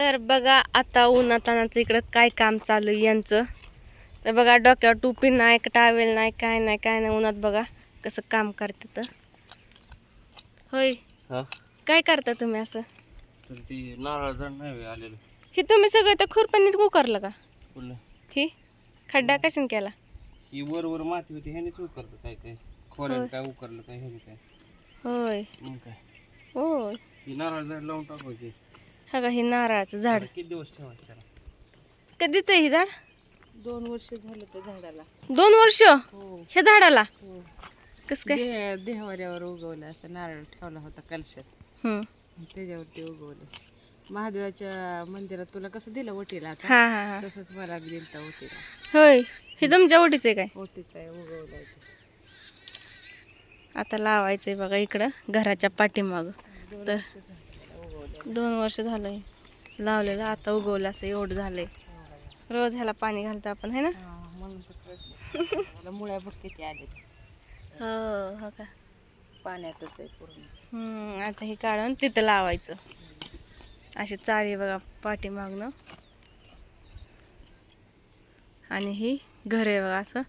तर बघा आता उन्हातानाचं इकडं काय काम चालू आहे यांचं. तर बघा डोक्यावर टोपी नाही टावेल नाही काय नाही काय नाही. उन्हात बघा कसं काम करते तर. होय. हा? काय करता तुम्ही असं? तर ती नारळ झाड नाही होय आलेलं. हे तुम्ही सगळं त्या खुरपणीत उकरलं का? फुलं ही? खड्डा कशाने केला? ही वर वर माती होती ह्यानेच उकरलं काय काय. खोऱ्याने होय. काय उकरलं काय ह्याने काय. होय. मग काय? होय. नारळ झाड लावून टाकायची हा का हे नारळाचं झाड. किती दिवस ठेवायचं त्याला? कधीच आहे हे झाड? दोन वर्ष झालं त्या झाडाला. दोन वर्ष? हो. ह्या झाडाला? हो. कस काय? देह देहवाऱ्यावर उगवलं असं नारळ ठेवला होता कलशात. हम्म. त्याच्यावरती उगवलं. महादेवाच्या मंदिरात तुला कसं दिलं ओटीला आता? हा हा हा. तसंच मला बी दिलता ओटीला. होय. हे तुमच्या ओटीचं आहे काय? ओटीचा आहे उगवलाय ते. आता लावायचंय बघा इकडं घराच्या पाठीमाग. तर वर्ष झाली त्याला उगवलं दोन वर्ष झालंय. लावलेलं आता उगवलं असं एवढं झालंय. रोज ह्याला पाणी घालतो आपण है ना? हा, म्हणून तर प्रश्न मला मुळ्या बघ किती आले. हो हो का? पाण्यातच आहे पूर्ण. आता हे काढून तिथं लावायचं. अशी चाळी बघा पाठीमागनं. आणि ही घर आहे बघा असं.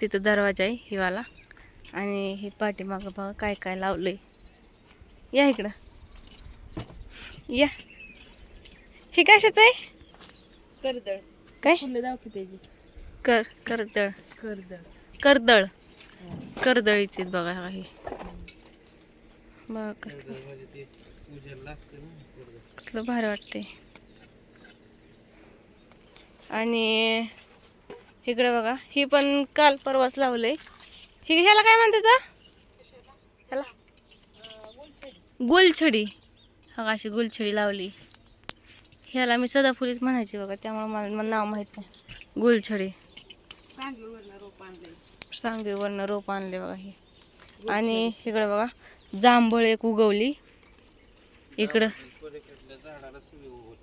तिथं दरवाजा आहे हिवाला. आणि ही पाठीमागं बघा काय काय लावलंय. या इकडं. या. हे कशाचं आहे? कर्दळ. काय? फुलं त्याची. कर कर्दळ. कर्दळ. कर्दळ. कर्दळीची आहेत बघा ही. बघा कसं. म्हणजे. कसलं भारी वाटते आणि इकडे बघा ही पण काल परवाच लावलंय. ही ह्याला काय म्हणतात? ह्याला? गुलछडी. हा अशी गुलछडी लावली. ह्याला मी सदाफुलीच म्हणायची बघा त्यामुळे मला मला नाव माहीत नाही. गुलछडी. सांगलीवरनं रोप आणले बघा हे. आणि इकडे बघा जांभळ एक उगवली. इकडं.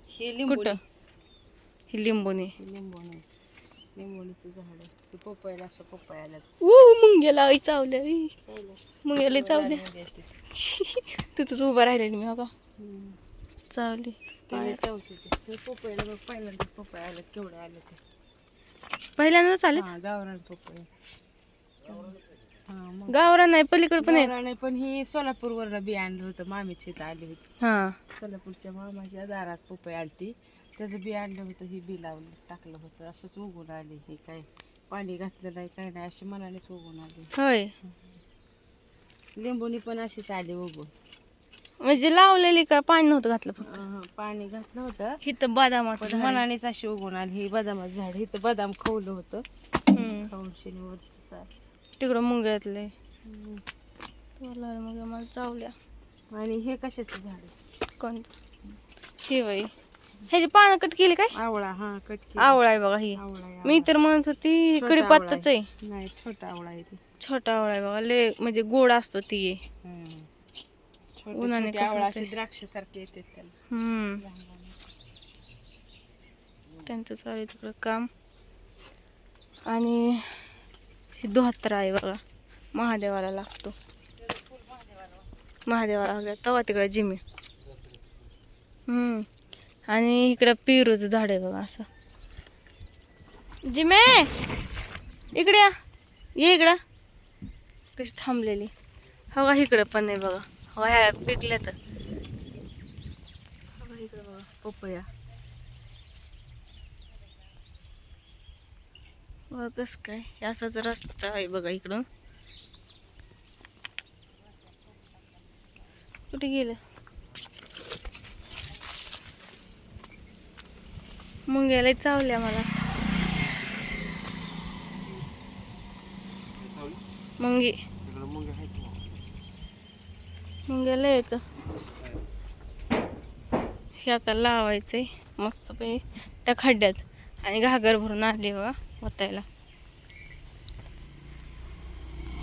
हे कुठं? ही लिंबूनी. लिंबोणीचं झाड ते पपईला असं पपई आल्यात. ऊ मुंग्याला चावल्या. मुंग्याला चावल्या. तिथंच उभं राहिलेली मी बघा. चावली. पपईला बघ पहिल्यांदा आल्यात केवढे आले ते. पहिल्यांदाच आले गावरान पपई मग गावरा नाही पलीकडे पण आहे आहे, पण ही सोलापूर वरनं बी आणलं होतं मामीची इथं आली होती. हा. सोलापूरच्या मामाच्या दारात पपई आलती. त्याचं बी आणलं होतं ही बी लावलं टाकलं होतं. असंच उगून आली हे काय पाणी घातलं नाही काय नाही अशी मनानेच उगून आली. होय. लिंबूनी पण अशीच आली उगून. म्हणजे लावलेली का पाणी नव्हतं घातलं फक्त? पाणी घातलं होतं. इथं बदामाचं पण झाड आहे. मनानेच अशी उगून आली. ही बदामाचं झाड इथं बदाम खवलं होतं. हम्म. खाऊन शेणीवरचं. तिकडं मुंग्यातले मग मला चावल्या. आणि हे कशाचं झाड? कोणतं? हे बाई. ह्याची पानं कट केली काय? आवळा हा कटकी आवळा आहे बघा ही. मी तर म्हणत होती छोटा कडीपत्ताच आहे. आवळा नाही छोटा आवळा आहे ते. छोटा आवळा आहे बघा ले म्हणजे गोड असतो ती. उन्हाने आवळा द्राक्ष सारखे त्याला. हम्म. त्यांचं चालू आहे तिकडं काम. आणि हे दोहात्तर आहे बघा. महादेवाला लागतो. महादेवाला लागला तवा तिकडं जिमी आणि इकडं पेरूचं झाड आहे बघा असं. जिमे! इकडे या. ये इकडं. कशी थांबलेली. हवा इकडं पण नाही बघा. हवा ह्या पिकल्या तर हवा इकडं बघा. पपया. बघा कसं काय असाच रस्ता आहे बघा इकडून कुठे गेलं? मुंग्याला चावल्या मला. मुंगी. मुंग्याला येतं. हे आता लावायचंय. मस्त त्या खड्ड्यात. आणि घागर भरून आणली बघा. ओतायला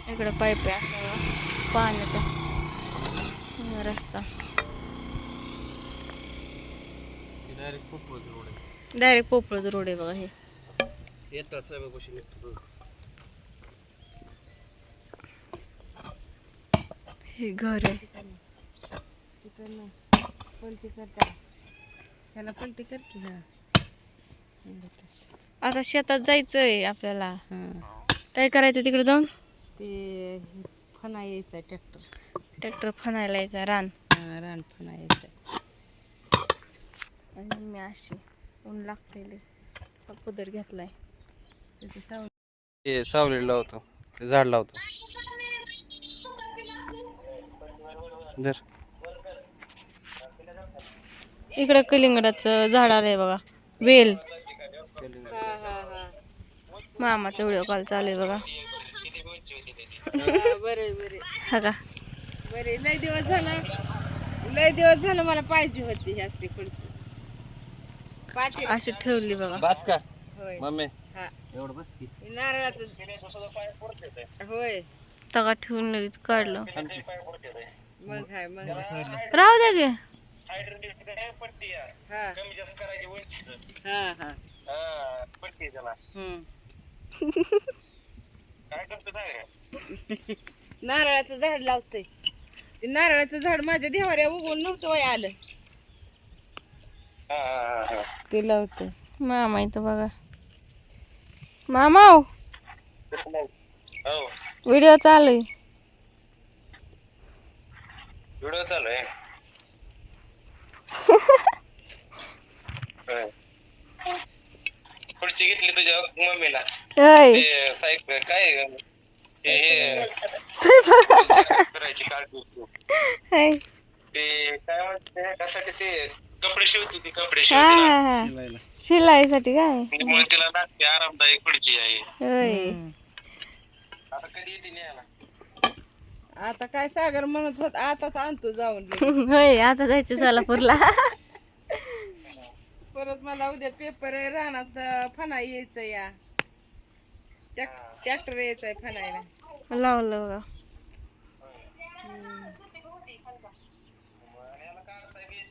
इकडं पाईप आहे पाण्याचा. रस्ता. डायरेक्ट पोपळ रोड आहे. डायरेक्ट पोपळचं रोड आहे बघा हे. येतात साहेबापाशी निघतो. हे घर आहे. तिकडनं. पण तिकडच्या ह्याला पलटी कर की हा. तसं. आता शेतात जायचंय आपल्याला. काय करायचं तिकडे जाऊन? ते फणा यायचा ट्रॅक्टर. ट्रॅक्टर फनायला यायचा रान. रान फणा यायचा आणि मी अशी ऊन लागते पदर घेतलाय. ते सावली लावतो ते झाड लावतो. धर. इकडे कलिंगडाचं झाड आलंय बघा वेल. मामाचा व्हिडिओ कॉल चालू आहे बघा. बरे बरे हा का? बरे लय दिवस झाला. लय दिवस झालं मला पाहिजे होती ही खुर्ची पाठी अशी ठेवली बघा. बस का? होय. मम्मी हा. एवढं बस की. नारळाचं होय. तगा ठेवून काढलं. मग हाय मग हाय. राहू द्या गे. हा. हा हा. नारळाचं झाड लावतोय. ते नारळाचं झाड माझ्या देवाऱ्या उगवून नव्हतं वय आलं. ते लावतोय. मामा इथं बघा. मामा व्हिडिओ चालू आहे व्हिडिओ चालू आहे खुर्ची घेतली तुझ्या मम्मीला. ते काय ते हे करायची हाय. ते काय म्हणते त्यासाठी ते कपडे शिवते ती कपडे शिवते शिलाईसाठी काय? त्यामुळे तिला लागते आरामदायक खुर्ची आहे. आता कधी येते न्यायला? आता काय सागर म्हणत होत आताच आणतो जाऊन. होय आता जायचं सोलापूरला. परत मला उद्या पेपर आहे रानात फणा यायचं या. ट्रॅक्टर यायचंय फणायला. लावलं बघा